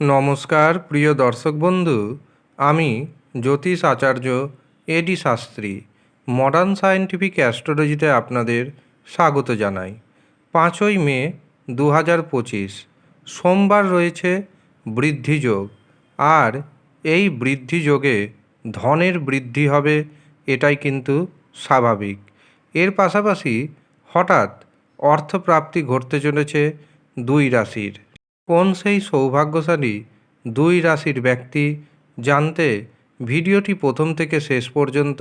নমস্কার, প্রিয় দর্শক বন্ধু। আমি Jyotish Acharya AD Shastri modern scientific অ্যাস্ট্রোলজিতে আপনাদের স্বাগত জানাই। পাঁচই মে দু হাজার পঁচিশ, সোমবার রয়েছে বৃদ্ধিযোগ আর এই বৃদ্ধিযোগে ধনের বৃদ্ধি হবে, এটাই কিন্তু স্বাভাবিক। এর পাশাপাশি হঠাৎ অর্থপ্রাপ্তি ঘটতে চলেছে দুই রাশির। কোন সেই সৌভাগ্যশালী দুই রাশির ব্যক্তি জানতে ভিডিওটি প্রথম থেকে শেষ পর্যন্ত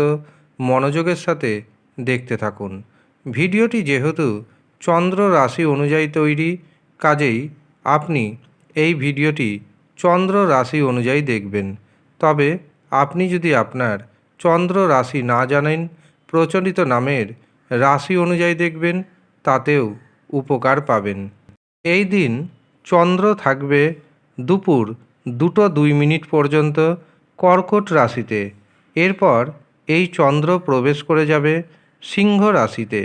মনোযোগের সাথে দেখতে থাকুন। ভিডিওটি যেহেতু চন্দ্র রাশি অনুযায়ী তৈরি, কাজেই আপনি এই ভিডিওটি চন্দ্র রাশি অনুযায়ী দেখবেন। তবে আপনি যদি আপনার চন্দ্র রাশি না জানেন, প্রচলিত নামের রাশি অনুযায়ী দেখবেন, তাতেও উপকার পাবেন। এই দিন চন্দ্র থাকবে দুপুর দুটো দুই মিনিট পর্যন্ত কর্কট রাশিতে। এরপর এই চন্দ্র প্রবেশ করে যাবে সিংহ রাশিতে।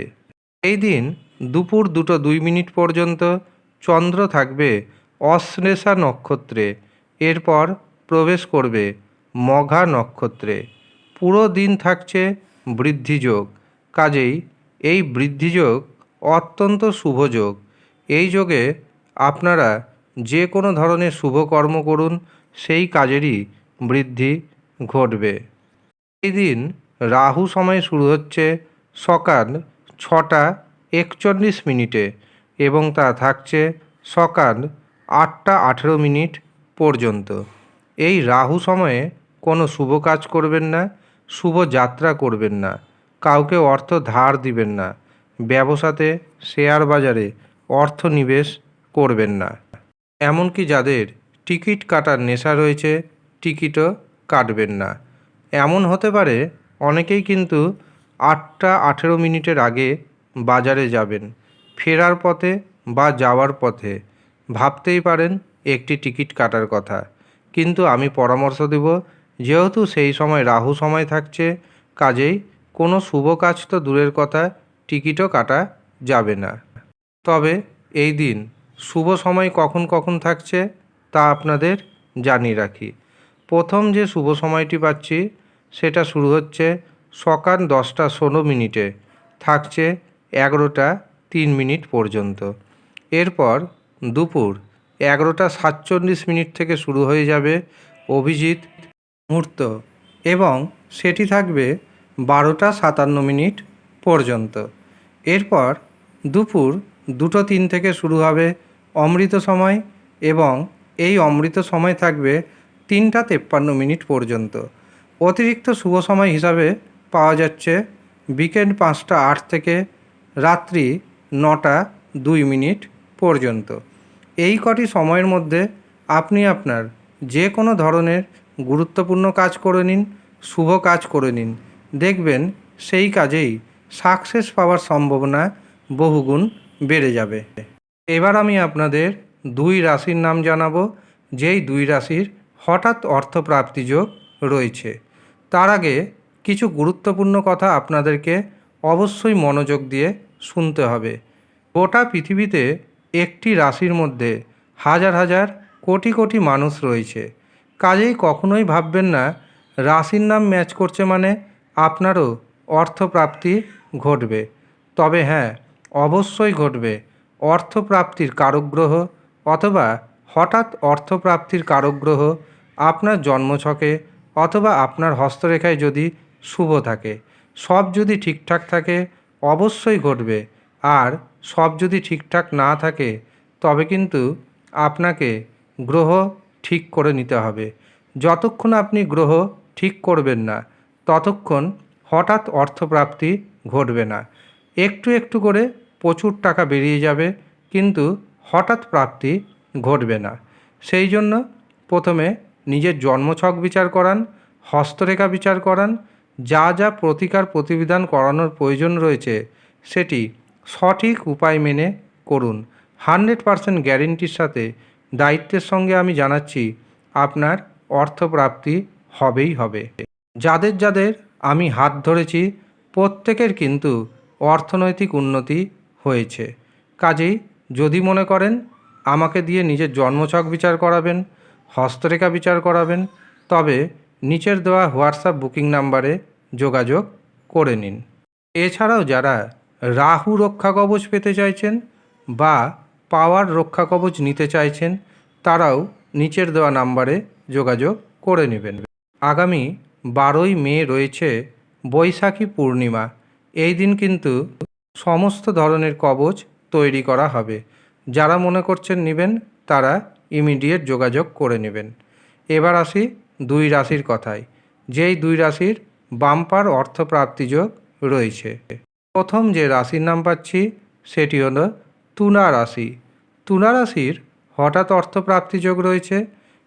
এই দিন দুপুর দুটো দুই মিনিট পর্যন্ত চন্দ্র থাকবে অশ্লেষা নক্ষত্রে। এরপর প্রবেশ করবে মঘা নক্ষত্রে। পুরো দিন থাকছে বৃদ্ধিযোগ। কাজেই এই বৃদ্ধিযোগ অত্যন্ত শুভযোগ এই যোগে আপনারা যে কোনো ধরনের শুভ কর্ম করুন, সেই কাজেরই বৃদ্ধি ঘটবে। এই দিন রাহু সময় শুরু হচ্ছে সকাল ছটা একচল্লিশ মিনিটে এবং তা থাকছে সকাল আটটা আঠেরো মিনিট পর্যন্ত। এই রাহু সময়ে কোনো শুভ কাজ করবেন না, শুভ যাত্রা করবেন না, কাউকে অর্থ ধার দিবেন না। ব্যবসাতে শেয়ার বাজারে অর্থ নিবেশ করবেন না। এমনকি যাদের টিকিট কাটার নেশা রয়েছে, টিকিটও কাটবেন না। এমন হতে পারে অনেকেই কিন্তু আটটা আঠেরো মিনিটের আগে বাজারে যাবেন, ফেরার পথে বা যাওয়ার পথে। ভাবতেই পারেন একটি টিকিট কাটার কথা। কিন্তু আমি পরামর্শ দেব, যেহেতু সেই সময় রাহু সময় থাকছে, কাজেই কোনো শুভ কাজ তো দূরের কথা, টিকিটও কাটা যাবে না। তবে এই দিন শুভ সময় কখন কখন থাকছে তা আপনাদের জানিয়ে রাখি। প্রথম যে শুভ সময়টি পাচ্ছি, সেটা শুরু হচ্ছে সকাল দশটা ষোলো মিনিটে, থাকছে এগারোটা তিন মিনিট পর্যন্ত। এরপর দুপুর এগারোটা সাতচল্লিশ মিনিট থেকে শুরু হয়ে যাবে অভিজিৎ মুহূর্ত এবং সেটি থাকবে বারোটা সাতান্ন মিনিট পর্যন্ত। এরপর দুপুর দুটো তিন থেকে শুরু হবে অমৃত সময় এবং এই অমৃত সময় থাকবে তিনটা তেপ্পান্ন মিনিট পর্যন্ত। অতিরিক্ত শুভ সময় হিসাবে পাওয়া যাচ্ছে বিকেল পাঁচটা আট থেকে রাত্রি নটা দুই মিনিট পর্যন্ত। এই কটি সময়ের মধ্যে আপনি আপনার যে কোনো ধরনের গুরুত্বপূর্ণ কাজ করে নিন, শুভ কাজ করে নিন। দেখবেন সেই কাজেই সাকসেস পাওয়ার সম্ভাবনা বহুগুণ বেড়ে যাবে। এবার আমি আপনাদের দুই রাশির নাম জানাব, যেই দুই রাশির হঠাৎ অর্থপ্রাপ্তি যোগ রয়েছে। তার আগে কিছু গুরুত্বপূর্ণ কথা আপনাদেরকে অবশ্যই মনোযোগ দিয়ে শুনতে হবে। গোটা পৃথিবীতে একটি রাশির মধ্যে হাজার হাজার কোটি কোটি মানুষ রয়েছে। কাজেই কখনোই ভাববেন না, রাশির নাম ম্যাচ করছে মানে আপনারও অর্থপ্রাপ্তি ঘটবে। তবে হ্যাঁ অবশ্যই ঘটবে। অর্থপ্রাপ্তির কারক গ্রহ অথবা হঠাৎ অর্থপ্রাপ্তির কারক গ্রহ আপনার জন্মছকে অথবা আপনার হস্তরেখায় যদি শুভ থাকে। সব যদি ঠিকঠাক থাকে, অবশ্যই ঘটবে। আর সব যদি ঠিকঠাক না থাকে, তবে কিন্তু আপনাকে গ্রহ ঠিক করে নিতে হবে। যতক্ষণ আপনি গ্রহ ঠিক করবেন না, ততক্ষণ হঠাৎ অর্থপ্রাপ্তি ঘটবে না। একটু একটু করে প্রচুর টাকা বেরিয়ে যাবে, কিন্তু হঠাৎ প্রাপ্তি ঘটবে না। সেই জন্য প্রথমে নিজের জন্মছক বিচার করান, হস্তরেখা বিচার করান, যা যা প্রতিকার প্রতিবিধান করানোর প্রয়োজন রয়েছে সেটি সঠিক উপায় মেনে করুন। হান্ড্রেড পারসেন্ট গ্যারেন্টির সাথে দায়িত্বের সঙ্গে আমি জানাচ্ছি, আপনার অর্থপ্রাপ্তি হবেই হবে। যাদের যাদের আমি হাত ধরেছি, প্রত্যেকের কিন্তু অর্থনৈতিক উন্নতি হয়েছে। কাজেই যদি মনে করেন, আমাকে দিয়ে নিজের জন্মছক বিচার করাবেন, হস্তরেখা বিচার করাবেন, তবে নিচের দেওয়া হোয়াটসঅ্যাপ বুকিং নাম্বারে যোগাযোগ করে নিন। এছাড়াও যারা রাহু রক্ষা কবচ পেতে চাইছেন বা পাওয়ার রক্ষা কবচ নিতে চাইছেন, তারাও নিচের দেওয়া নাম্বারে যোগাযোগ করে নেবেন। আগামী বারোই মে রয়েছে বৈশাখী পূর্ণিমা। এই দিন কিন্তু সমস্ত ধরনের কবচ তৈরি করা হবে। যারা মনে করছেন নেবেন, তারা ইমিডিয়েট যোগাযোগ করে নেবেন। এবার আসি দুই রাশির কথায়। যেই দুই রাশির বাম্পার অর্থপ্রাপ্তি যোগ রয়েছে। প্রথম যে রাশির নাম পাচ্ছি, সেটি হল তুলা রাশি। তুলা রাশির হঠাৎ অর্থপ্রাপ্তি যোগ রয়েছে।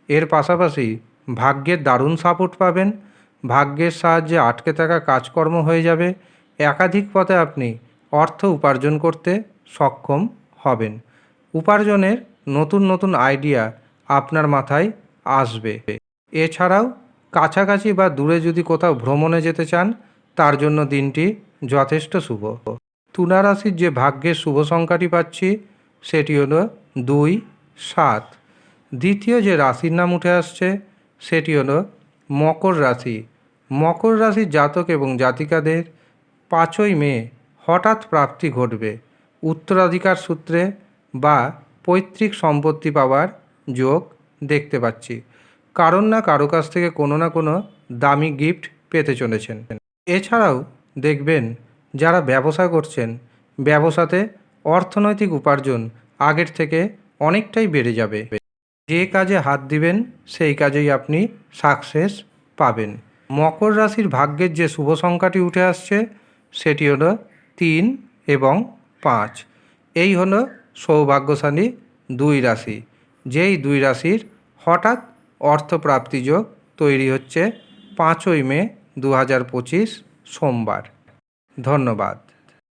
এর পাশাপাশি ভাগ্যের দারুণ সাপোর্ট পাবেন। ভাগ্যের সাহায্যে আটকে থাকা কাজকর্ম হয়ে যাবে। একাধিক পথে আপনি অর্থ উপার্জন করতে সক্ষম হবেন। উপার্জনের নতুন নতুন আইডিয়া আপনার মাথায় আসবে। এছাড়াও কাছাকাছি বা দূরে যদি কোথাও ভ্রমণে যেতে চান, তার জন্য দিনটি যথেষ্ট শুভ। তুলা রাশির যে ভাগ্যের শুভ সংখ্যাটি পাচ্ছি, সেটি হলো দুই, সাত। দ্বিতীয় যে রাশির নাম উঠে আসছে, সেটি হলো মকর রাশি। মকর রাশির জাতক এবং জাতিকাদের পাঁচই মে হঠাৎ প্রাপ্তি ঘটবে। উত্তরাধিকার সূত্রে বা পৈতৃক সম্পত্তি পাওয়ার যোগ দেখতে পাচ্ছি। কারণ না কারও কাছ থেকে কোনো না কোনো দামি গিফট পেতে চলেছেন। এছাড়াও দেখবেন যারা ব্যবসা করছেন, ব্যবসাতে অর্থনৈতিক উপার্জন আগের থেকে অনেকটাই বেড়ে যাবে। যে কাজে হাত দিবেন, সেই কাজেই আপনি সাকসেস পাবেন। মকর রাশির ভাগ্যের যে শুভ সংখ্যাটি উঠে আসছে, সেটি হলো তিন এবং পাঁচ। এই হলো সৌভাগ্যশালী দুই রাশি। যেই দুই রাশির হঠাৎ অর্থপ্রাপ্তি যোগ তৈরি হচ্ছে পাঁচই মে দু হাজার পঁচিশ সোমবার। ধন্যবাদ।